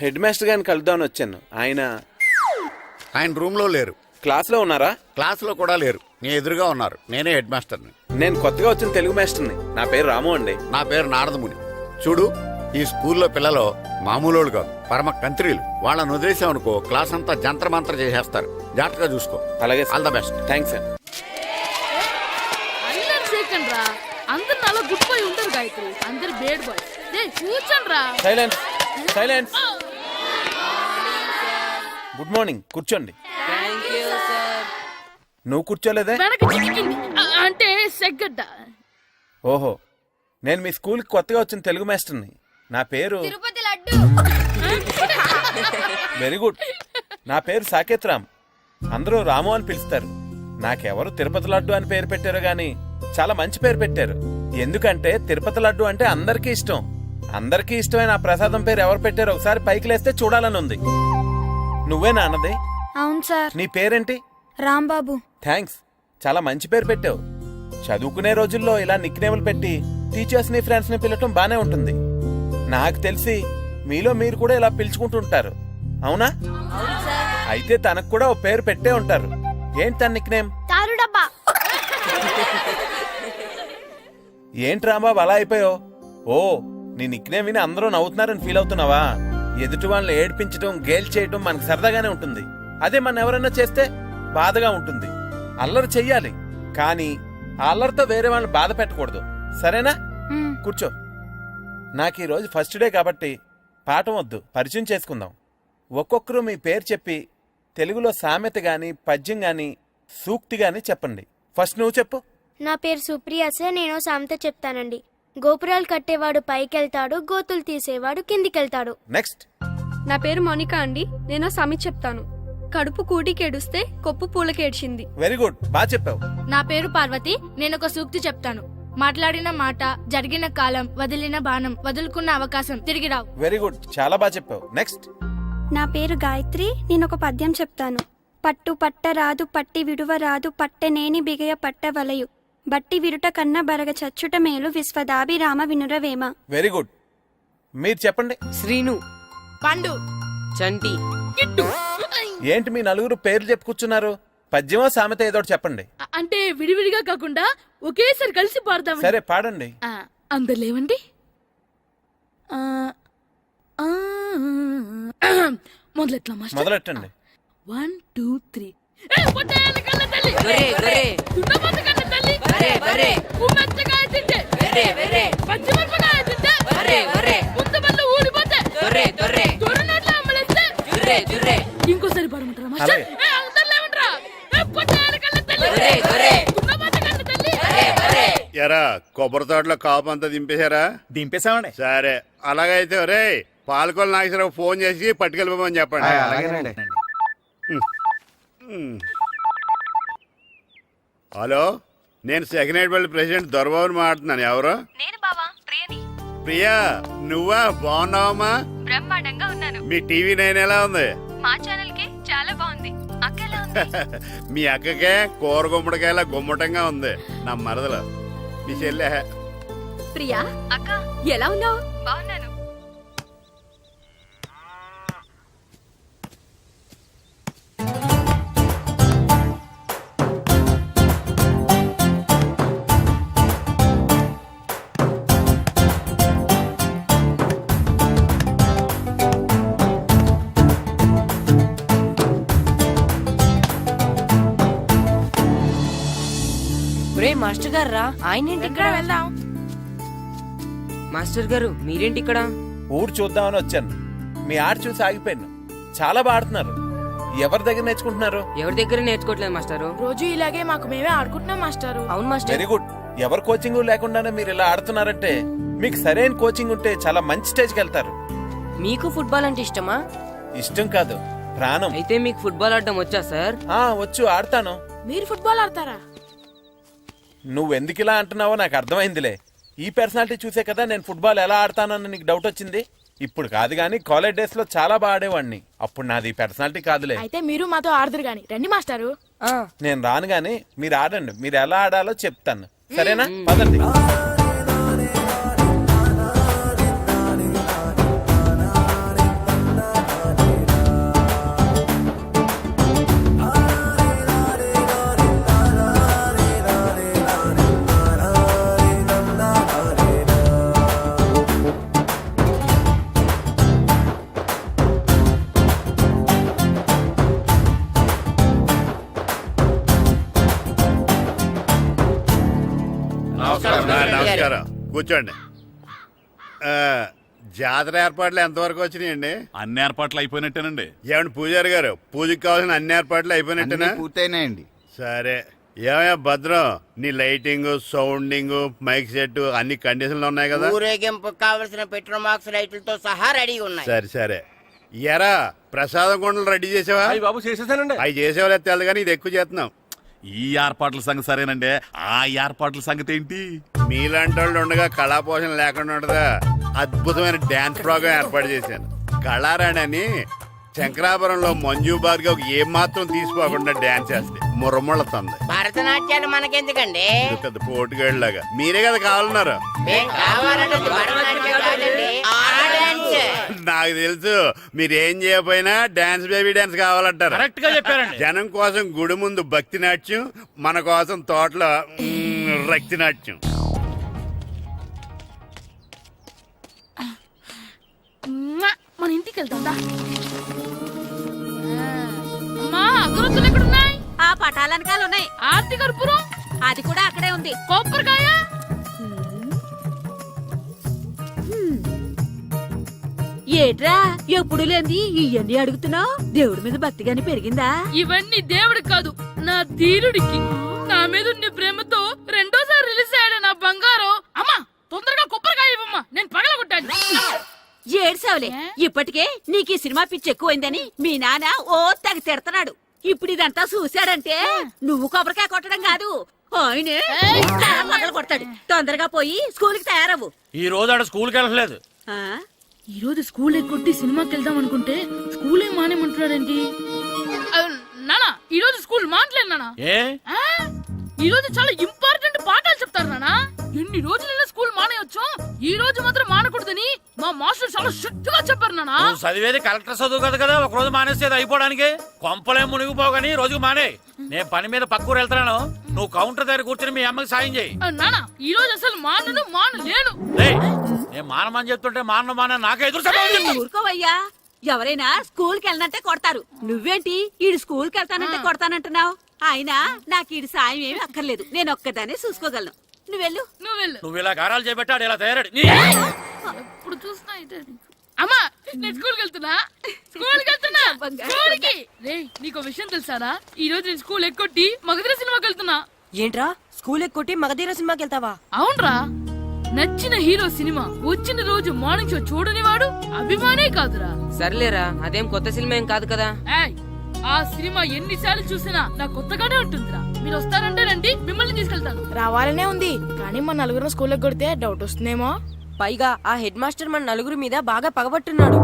Head master గారిని కలుద్దామని వచ్చాను. ఆయన ఆయన రూమ్లో లేరు. క్లాస్లో ఉన్నారా? క్లాస్లో కూడా లేరు. నీ ఎదురుగా ఉన్నారు. నేనే హెడ్ మాస్టర్ని. నేను కొత్తగా వచ్చిన తెలుగు మాస్టర్ని. నా పేరు రాము అండి. నా పేరు నారదముని. చూడు ఈ స్కూల్లో పిల్లలు మామూలు కాదు పరమ కంత్రీలు. వాళ్ళని వదిలేసామనుకో క్లాస్ అంతా జంత్ర మంత్ర చేసేస్తారు. జాగ్రత్తగా చూసుకో. అలాగే all the best thanks sir అందరు సేకండి రా అందరు నాలో గుడ్ బాయ్ ఉంటారు గాయత్రి. అందరు బేడ్ బాయ్ దే కూర్చోండి రా సైలెన్స్ సైలెన్స్ గుడ్ మార్నింగ్. కూర్చోండి. నువ్వు కూర్చోలేదే? వెనక చిక్కింది. ఆ- అంటే సెగ్గడ్డ. ఓహో. నేను మీ స్కూల్కి కొత్తగా వచ్చిన తెలుగు మాస్టర్ని. నా పేరు తిరుపతి లడ్డు. వెరీ గుడ్ నా పేరు సాకేత్ రామ్. అందరూ రాము అని పిలుస్తారు. నాకెవరు తిరుపతి లడ్డు అని పేరు పెట్టారో గాని చాలా మంచి పేరు పెట్టారు. ఎందుకంటే తిరుపతి లడ్డు అంటే అందరికీ ఇష్టం. అందరికీ ఇష్టమైన ఆ ప్రసాదం పేరు ఎవరు పెట్టారో ఒకసారి పైకి లేస్తే చూడాలని ఉంది. నువ్వేనా అన్నది అవును సార్. నీ పేరేంటి? రాంబాబు. థ్యాంక్స్. చాలా మంచి పేరు పెట్టావు. చదువుకునే రోజుల్లో ఇలా నిక్నేములు పెట్టి టీచర్స్ని ఫ్రెండ్స్ని పిలవటం బానే ఉంటుంది. నాకు తెలిసి మీలో మీరు కూడా ఇలా పిలుచుకుంటుంటారు అవునా? అయితే తనకు కూడా ఓ పేరు పెట్టే ఉంటారు. ఏంటి తన నిక్నేమ్? తారు డబ్బా ఏంటి రాంబాబు అలా అయిపోయావు? ఓ నీ నిక్నేమ్ విని అందరూ నవ్వుతున్నారని ఫీల్ అవుతున్నావా? ఎదుటి వాళ్ళని ఏడ్పించడం గేల్ చేయడం మనకు సరదాగానే ఉంటుంది. అదే మన ఎవరైనా చేస్తే బాధగా ఉంటుంది. అల్లరి చెయ్యాలి. కానీ ఆ అల్లరితో వేరే వాళ్ళని బాధ పెట్టకూడదు. సరేనా? కూర్చో. నాకు ఈరోజు ఫస్ట్ డే కాబట్టి పాఠం వద్దు. పరిచయం చేసుకుందాం. ఒక్కొక్కరు మీ పేరు చెప్పి తెలుగులో సామెత గాని పద్యం గాని సూక్తి గాని చెప్పండి. ఫస్ట్ నువ్వు చెప్పు. నా పేరు సుప్రియ సార్. నేను సామెత చెప్తానండి. గోపురాలు కట్టేవాడు పైకెళ్తాడు గోతులు తీసేవాడు కిందికెళ్తాడు. నెక్స్ట్. నా పేరు మోనిక అండి. నేను సమి చెప్తాను. కడుపు కూటికేడుస్తే కొప్పు పూలకేడ్చింది. Very good. బాగా చెప్పావు. నా పేరు పార్వతి. నేను ఒక సూక్తి చెప్తాను. మాట్లాడిన మాట జరిగిన కాలం వదిలిన బాణం వదులుకున్న అవకాశం తిరిగి రావు. Very good. చాలా బాగా చెప్పావు. నెక్స్ట్. నా పేరు గాయత్రి. నేను ఒక పద్యం చెప్తాను. పట్టు పట్ట రాదు పట్టి విడువ రాదు పట్టనేని బిగయ పట్ట వలయు. బట్టి విరుట కన్న బరగ చచ్చుట మేలు విశ్వదాభిరామ వినురవేమ. వెరీ గుడ్ మీరు చెప్పండి. శ్రీను పండు చంటి కిట్టు. ఏంటి మీ నలుగురు పేర్లు చెప్పు కూర్చున్నారు? పద్యమో సామెత ఏదో ఒకటి చెప్పండి. అ- అంటే విడివిడిగా కాకుండా ఒకేసారి కలిసి పాడదాం సరే పాడండి. అందరు లేవండి. ఆ, ఆ, మొదలెట్లా మాస్టర్? మొదలెట్టండి. One two three. ఇంకోసారి పాడమంటారా మాస్టర్ అలాగే. ఎరా కొబ్బరి తోటలో కాపు అంతా దింపేశారా? దింపేశామండి. సరే అలాగైతే ఒరే పాలకొల నాగేశ్వరరావు ఫోన్ చేసి పట్టుకెళ్ళిపోమని చెప్పండి. అలాగేనండి. హలో నేను సెకండ్ హెడ్ వాళ్ళ ప్రెసిడెంట్ దొరబాబుని మాట్లాడుతున్నాను. ఎవరు? నేను బావా ప్రియని. ప్రియా నువ్వా? బాగున్నావమ్మా? బ్రహ్మాండంగా ఉన్నాను. మీ టీవీ నైన్ ఎలా ఉంది? మా ఛానల్కి చాలా బాగుంది. అక్క ఎలా ఉంది? మీ అక్కకే కూర గుమ్మడికాయల గుమ్మటంగా ఉంది. నా మరదలు. మీ చెల్లె. ప్రియా అక్క. ఎలా ఉన్నావు? బాగున్నాను. గారు? రా ఆయన ఏంటి ఇక్కడ వెళ్దాం? మాస్టర్ గారు మీరేంటి ఇక్కడ? ఊరు చూద్దామని వచ్చాను. మీ ఆట చూసి ఆగిపోయాను చాలా బాగా ఆడుతున్నారు. ఎవరి దగ్గర నేర్చుకుంటున్నారు? ఎవరి దగ్గర నేర్చుకోవట్లేదు మాస్టారు? రోజు ఇలాగే మాకు మేమే ఆడుకుంటున్నాం మాస్టారు. అవును మాస్టర్. Very good. ఎవరి కోచింగ్ లేకుండానే మీరు ఇలా ఆడుతున్నారంటే మీకు సరైన కోచింగ్ ఉంటే చాలా మంచి స్టేజ్కి వెళ్తారు. మీకు ఫుట్బాల్ అంటే ఇష్టమా? ఇష్టం కాదు ప్రాణం. అయితే మీకు ఫుట్బాల్ ఆడడం వచ్చా సార్? ఆ వచ్చు ఆడతాను. మీరు ఫుట్బాల్ ఆడతారా? నువ్వెందుకు ఇలా అంటున్నావో నాకు అర్థమైందిలే. ఈ పర్సనాలిటీ చూసే కదా నేను ఫుట్బాల్ ఎలా ఆడతానని నీకు డౌట్ వచ్చింది? ఇప్పుడు కాదు కానీ కాలేజ్ డేస్లో చాలా బాగా ఆడేవాడిని. అప్పుడు నాది పర్సనాలిటీ కాదులే. అయితే మీరు మాతో ఆడదురు గాని. రండి మాస్టారు. ఆ, నేను రాను గాని మీరు ఆడండి. మీరు ఎలా ఆడాలో చెప్తాను. సరేనా? పదండి. కూర్చోండి ఆ, జాతర ఏర్పాట్లు ఎంతవరకు వచ్చినాయండి? అన్ని ఏర్పాట్లు అయిపోయినట్టేనండి. ఏమండి పూజారి గారు పూజకి కావాల్సిన అన్ని ఏర్పాట్లు అయిపోయినట్టేనా? పూర్తయినాయండి. సరే. ఏమయ్యా భద్రం? నీ లైటింగ్ సౌండింగ్ మైక్ సెట్ అన్ని కండిషన్లు ఉన్నాయి కదా? ఊరేగింపు కావలసిన పెట్రోల్ మార్క్స్ లైట్లతో సహా రెడీ ఉన్నాయి. సరే సరే. ఎరా ప్రసాదం కొండలు రెడీ చేసావా? బాబు చేసేసానండి. అవి చేసేవాళ్ళు తెలదు కానీ ఇది ఎక్కువ చేస్తున్నాం. ఈ ఏర్పాట్ల సంగతి సరేనండి. ఆ ఏర్పాట్ల సంగతి ఏంటి? మీలాంటి వాళ్ళు ఉండగా కళాపోషణ లేకుండా ఉండదా? అద్భుతమైన డ్యాన్స్ ప్రోగ్రామ్ ఏర్పాటు చేశాను. కళారాణి అని శంకరాపురంలో మంజు భార్గవ్ ఏం మాత్రం తీసుకోకుండా డ్యాన్స్ చేస్తే మురముళ్ళతుంది భరతనాట్యాలు మనకెందుకండి? పెద్ద పోటుగాళ్ళలాగా. మీరే కదా కావాలన్నారు. నాకు తెలుసు మీరు ఏం చేయకపోయినా డాన్స్ బేబీ డాన్స్ కావాలంటారు. కరెక్ట్గా చెప్పారండి. జనం కోసం గుడి ముందు భక్తి నాట్యం మన కోసం తోటలో రక్తి నాట్యం. వెళ్తాం అమ్మా అగరొత్తులు ఎక్కడున్నాయి? ఆ పటాలనకాలు ఉన్నాయి. ఆర్తి కర్పూరం అది కూడా అక్కడే ఉంది. కొబ్బరికాయ? ఏట్రా ఎప్పుడు లేని ఇవన్నీ అడుగుతున్నావు? దేవుడి మీద భక్తి గాని పెరిగిందా? ఇవన్నీ దేవుడికి కాదు నా ధీరుడికి. నా మీద ఉండే ప్రేమతో రెండోసారి రిలీజ్ అయ్యాడు నా బంగారం అమ్మా తొందరగా కొబ్బరికాయ ఇవ్వమ్మా నేను పగలగొట్టాను ఏడ్సావులే. ఇప్పటికే నీకు ఈ సినిమా పిచ్చి ఎక్కువైందని మీ నాన్న ఓ తెగ తిడతాడు ఇప్పుడు ఇదంతా చూశాడంటే నువ్వు కొబ్బరికాయ కొట్టడం కాదు. ఆయనే పగలు కొడతాడు. తొందరగా పోయి స్కూల్కి తయారవు ఈ రోజు ఆడ స్కూల్కి వెళ్ళలేదు ఆ? ఈ రోజు స్కూల్ ఎక్కొట్టి సినిమాకి వెళ్దాం అనుకుంటే స్కూల్ ఏం మానేమంటున్నాడేంటి నానా ఈ రోజు స్కూల్ మానట్లేదు నానా ఏ? ఆ? ఈ రోజు చాలా ఇంపార్టెంట్ పాఠాలు చెప్తారు నానా ఎన్ని రోజులైనా స్కూల్ మానేయొచ్చు ఈ రోజు మాత్రం నువ్వు చదివేది కలెక్టర్ చదువు కదా కదా ఒక రోజు మానేసేది అయిపోవడానికి. కొంపలే మునిగిపోగాని రోజుకు మానే. నేను పని మీద పక్కూరు వెళ్తున్నాను. నువ్వు కౌంటర్ దగ్గర కూర్చొని మీ అమ్మకి సాయం చేయి. నానా ఈ రోజు అసలు మానను మానలేను రేయ్, నేను మానమని చెప్తుంటే మానను మాన నాకే ఎదురు. ఊరుకోవయ్యా. ఎవరైనా స్కూల్కి వెళ్ళనంటే కొడతారు. నువ్వేంటి? ఈడు స్కూల్కి వెళ్తానంటే కొడతానంటున్నావు? అయినా నాకు ఈడు సాయం ఏమి అక్కర్లేదు. నేను ఒక్కదానే చూసుకోగలను. నువ్వెళ్ళు నువ్వు వెళ్ళు. నువ్వు ఇలా గారాలు చేపెట్టాడు ఇలా తయారాడు. ఇప్పుడు చూస్తున్నా అమ్మా నేను స్కూల్కి వెళ్తున్నా. స్కూల్కి వెళ్తున్నా. స్కూల్కి రే నీకు విషయం తెలుసారా? ఈ రోజు నేను స్కూల్ ఎక్కొట్టి మగధీర సినిమాకి వెళ్తున్నా. ఏంట్రా? స్కూల్ ఎక్కొట్టి మగధీర సినిమాకి వెళ్తావా? అవునరా. నచ్చిన హీరో సినిమా వచ్చిన రోజు మార్నింగ్ షో చూడని వాడు అభిమానే కాదురా. సర్లేరా అదేం కొత్త సినిమా ఏం కాదు కదా. ఏయ్ ఆ సినిమా ఎన్నిసార్లు చూసినా నా కొత్తగానే ఉంటుందిరా. మీరు వస్తారంటే రండి మిమ్మల్ని తీసుకెళ్తాను. రావాలనే ఉంది కానీ మా నలుగురు స్కూల్కి కొడితే డౌట్ వస్తుందేమో. పైగా ఆ హెడ్ మాస్టర్ మన నలుగురి మీద బాగా పగబట్టున్నాడు.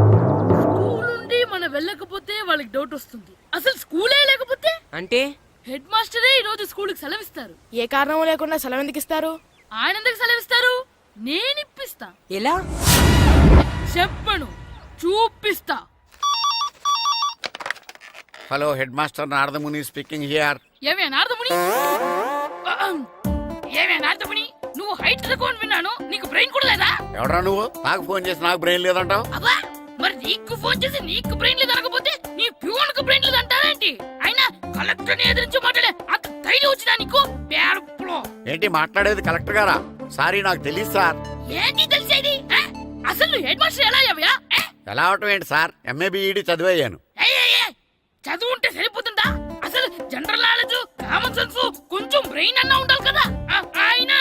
స్కూల్ నుండి మనం వెళ్ళకపోతే వాళ్ళకి డౌట్ వస్తుంది. అసలు స్కూలే లేకపోతే? అంటే? హెడ్ మాస్టరే ఈ రోజు స్కూల్కి సెలవిస్తారు. ఏ కారణం లేకుండా సెలవు ఎందుకు ఇస్తారు? ఆయన ఎందుకు సెలవిస్తారు? నేను ఇప్పిస్తా. ఎలా? చెప్పను. చూపిస్తా. Hello head master Naradamuni speaking here ఏమే నారదముని ఏమే నారదముని తక్కువ అని విన్నాను. నీకు బ్రెయిన్ కూడా లేదా? ఎవడా నువ్వు? నాకు ఫోన్ చేసి నాకు బ్రెయిన్ లేదంటావు? అబ్బా మరి నీకు ఫోన్ చేసి నీకు బ్రెయిన్ లేదు అనకపోతే నీ ప్యూన్కు బ్రెయిన్ లేదు అంటారేంటి అయినా కలెక్టర్ని ఎదిరించి మాట్లాడే అంత ధైర్యం వచ్చినా నీకు? పేరుపులో ఏంటి మాట్లాడేది కలెక్టర్ గారా? సారీ నాకు తెలియదు సార్. ఏంటి తెలిసేది? ఆ? అసలు నువ్వు హెడ్ మాస్టర్ ఎలా అయ్యావయ్యా? ఏ? ఎలా అవటం ఏంటి సార్? MA BEd చదివయ్యాను. ఏయ్, ఏయ్, ఏయ్, చదువు ఉంటే సరిపోతుందా? అసలు జనరల్ నాలెడ్జ్ కామన్ సెన్స్ కొంచెం బ్రెయిన్ అన్నా ఉండాలి కదా? ఆ, ఆయన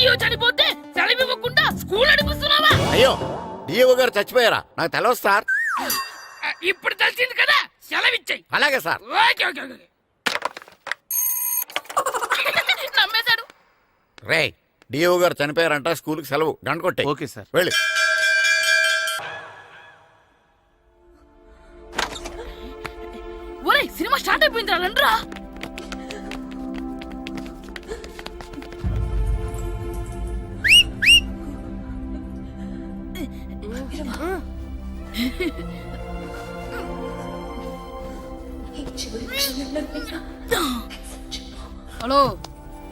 డిఇఓ చనిపోతే సెలవు ఇవ్వకుండా స్కూల్ నడిపిస్తున్నావా? అయ్యో డిఓ గారు చచ్చిపోయారా? నాకు తెలవదు సార్. ఇప్పుడు తెలిసింది కదా సెలవు ఇచ్చాయి అలాగే సార్. Okay okay okay నమ్మేశాడు. రే డిఓ గారు చనిపోయారంట స్కూల్కి సెలవు. గంట కొట్టే ఓకే సార్. వెళ్ళి. ఒరే సినిమా స్టార్ట్ అయిపోయిందిరా రండ్రా.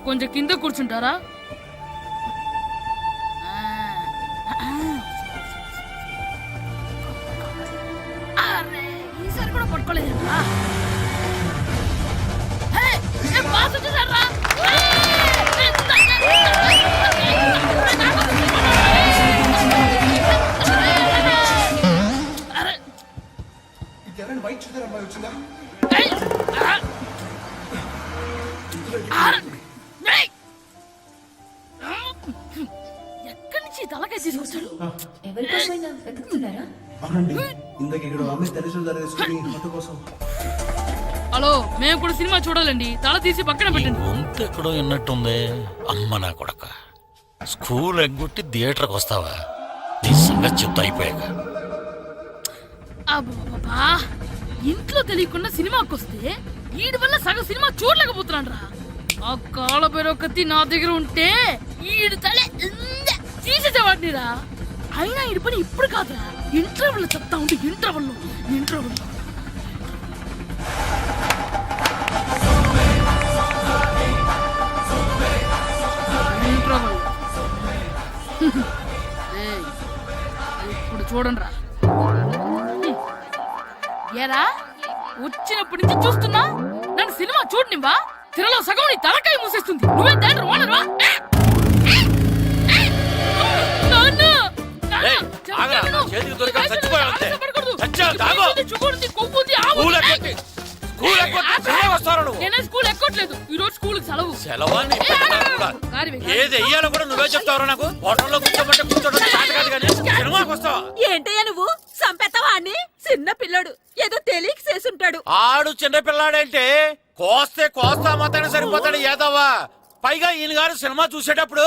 కొంచెం కింద కూర్చుంటారా? ఎక్కడి నుంచి తలకాయ తీసుకొచ్చాడు ఎవరికోసమైనా వెతుకుతున్నారా? అవునండి ఇందాక ఇక్కడ అమ్మాయి తల్లిదండ్రులు తీసుకుని ఫోటో కోసం. హలో మేము కూడా సినిమా చూడాలండి. తల తీసి పక్కన పెట్టండి. గొంతు ఎక్కడో విన్నట్టుంది అమ్మ నా కొడక. స్కూల్ ఎగ్గొట్టి థియేటర్కి వస్తావా? నీ సంగతి చెప్తా అయిపోయాక. అబ్బా ఇంట్లో తెలియకుండా సినిమాకి వస్తే వీడి వల్ల సగం సినిమా చూడలేకపోతున్నాడు రా. ఆ కాళ్ళ పేరొకతి నా దగ్గర ఉంటే ఈడు తల తీసేసేవాడినిరా అయినా ఈడి పని ఇప్పుడు కాదురా. ఇంటర్వెల్ చెప్తా ఉంటే ఇంటర్వెల్ ఇంటర్వెల్ ఇంటర్వెల్. ఇప్పుడు చూడండి రా. ఏరా వచ్చినప్పటి నుంచి చూస్తున్నా? నన్ను సినిమా చూడనివ్వా? తిరలో సగం నీ తలకాయ మూసేస్తుంది. నువ్వే దాంట్లో ఓనర్వా చేతికి దొరికా చచ్చిపోయావు అంతే. చచ్చావు, తాగు. స్కూల్ ఎగ్గొట్టి స్కూల్ వస్తారా నువ్వు. నేనే స్కూల్ ఎక్కట్లేదు. ఈ రోజు స్కూల్ సెలవు సెలవా నీ పెట్టడానికి కూడా. కారివే. ఏది వెయ్యాలో కూడా నువ్వే చెప్తావురా నాకు? హోటల్లో కూర్చోబట్టే కూర్చోడం చేత కాదు కానీ సినిమాకి వస్తావా? ఏంటయ్యా నువ్వు? సంపెత్తవా అని చిన్న పిల్లడు. ఏదో తెలియక చేసుంటాడు. ఆడు చిన్న పిల్లాడంటే కోస్తే కోస్తా మాత్రమే సరిపోతాడు ఏదవ్వా? పైగా ఈయన గారు సినిమా చూసేటప్పుడు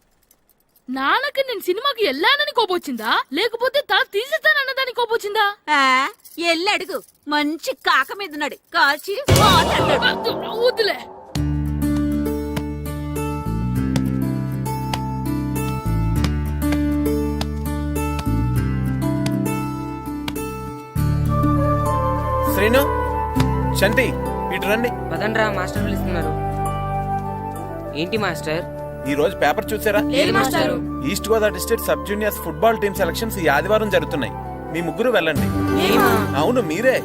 నాన్నకి నేను సినిమాకి వెళ్ళానని కోపొచ్చిందా? లేకపోతే తల తీసేస్తానన్నదాని కోపొచ్చిందా? ఆ, ఎల్లి అడుగు మంచి కాక మీద ఉన్నాడు కాల్చి వద్దులే శ్రీను చంటి ఇటు రండి. పదండ్రా మాస్టర్ పిలుస్తున్నారు. ఏంటి మాస్టర్? ఈ రోజు పేపర్ చూసారా? East Godavari district sub juniors football team selections ఈ ఆదివారం జరుగుతున్నాయి. మీ ముగ్గురు వెళ్ళండి. అవును మీరే.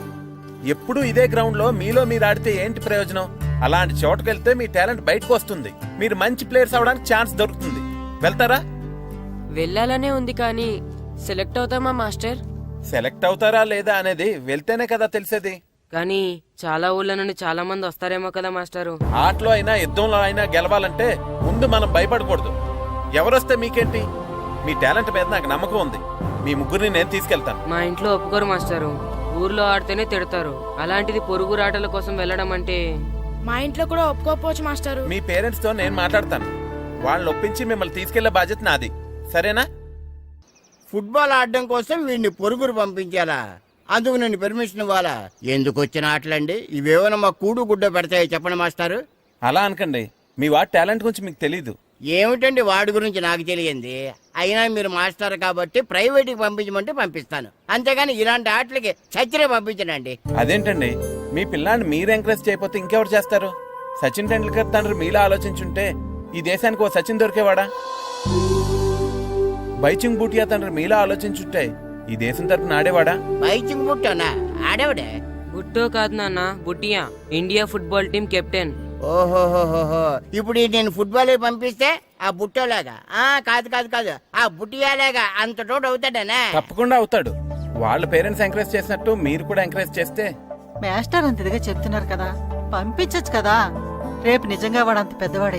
ఎప్పుడు ఇదే గ్రౌండ్లో మీలో మీరు ఆడితే ఏంటి ప్రయోజనం? అలాంటి చోటుకు వెళ్తే మీ టాలెంట్ బయటకు వస్తుంది. మీరు మంచి ప్లేయర్స్ అవడానికి ఛాన్స్ దొరుకుతుంది. వెళ్తారా? వెళ్ళాలనే ఉంది కానీ సెలెక్ట్ అవుతామా మాస్టర్? సెలెక్ట్ అవుతారా లేదా అనేది వెళ్తేనే కదా తెలిసేది. కానీ చాలా ఊళ్ళ నుండి చాలా మంది వస్తారేమో కదా మాస్టారు. ఆటలో అయినా యుద్ధంలో అయినా గెలవాలంటే ముందు మనం భయపడకూడదు. ఎవరొస్తే మీకేంటి? మీ టాలెంట్ మీద నాకు నమ్మకం ఉంది. మీ ముగ్గురిని నేను తీసుకెళ్తాను. మా ఇంట్లో ఒప్పుకోరు మాస్టారు. ఊర్లో ఆడితేనే తిడతారు. అలాంటిది పొరుగు రాటల కోసం వెళ్ళడం అంటే మా ఇంట్లో కూడా ఒప్పుకోకపోవచ్చు మాస్టారు. మీ పేరెంట్స్తో నేను మాట్లాడతాను. వాళ్ళని ఒప్పించి మిమ్మల్ని తీసుకెళ్ళే బాధ్యత నాది. సరేనా? ఫుట్బాల్ ఆడడం కోసం వీడిని పొరుగురు పంపించాలా? అందుకు నేను పర్మిషన్ ఇవ్వాలా? ఎందుకు వచ్చిన ఆటలండి? ఇవేమైనా మా కూడు గుడ్డ పెడతాయో చెప్పండి మాస్టారు. అలా అనకండి. మీ వాడి టాలెంట్ గురించి మీకు తెలీదు. ఏమిటండి వాడి గురించి నాకు తెలియంది? అయినా మీరు మాస్టర్ కాబట్టి ప్రైవేట్కి పంపించమంటే పంపిస్తాను. అంతేగాని ఇలాంటి ఆటలకి చచ్చిరే పంపించనండి. అదేంటండి? మీ పిల్లాన్ని మీరు ఎంకరేజ్ చేయకపోతే ఇంకెవరు చేస్తారు? సచిన్ టెండూల్కర్ తండ్రి మీలా ఆలోచించుంటే ఈ దేశానికి ఓ సచిన్ దొరికేవాడా? బైచింగ్ బూటియా తండ్రి మీలా ఆలోచించుంటే ఈ దేశం తరపున ఆడేవాడా? బైచింగ్ పుట్టానా ఆడేవిడే? బుట్టో కాదు నాన్న Bhutia India football team captain. ఓహోహోహో ఇప్పుడు ఈ నేను ఫుట్బాల్ పంపిస్తే ఆ బుట్టోలాగా. ఆ కాదు కాదు కాదు. ఆ బుట్టియాలాగా అంత తోడు అవుతాడనా? తప్పకుండా అవుతాడు. వాళ్ళ పేరెంట్స్ ఎంకరేజ్ చేసినట్టు మీరు కూడా ఎంకరేజ్ చేస్తే. మాస్టర్ అంత ఇదిగా చెప్తున్నారు కదా. పంపించచ్చు కదా. రేపు నిజంగా వాడు అంత పెద్దవాడు.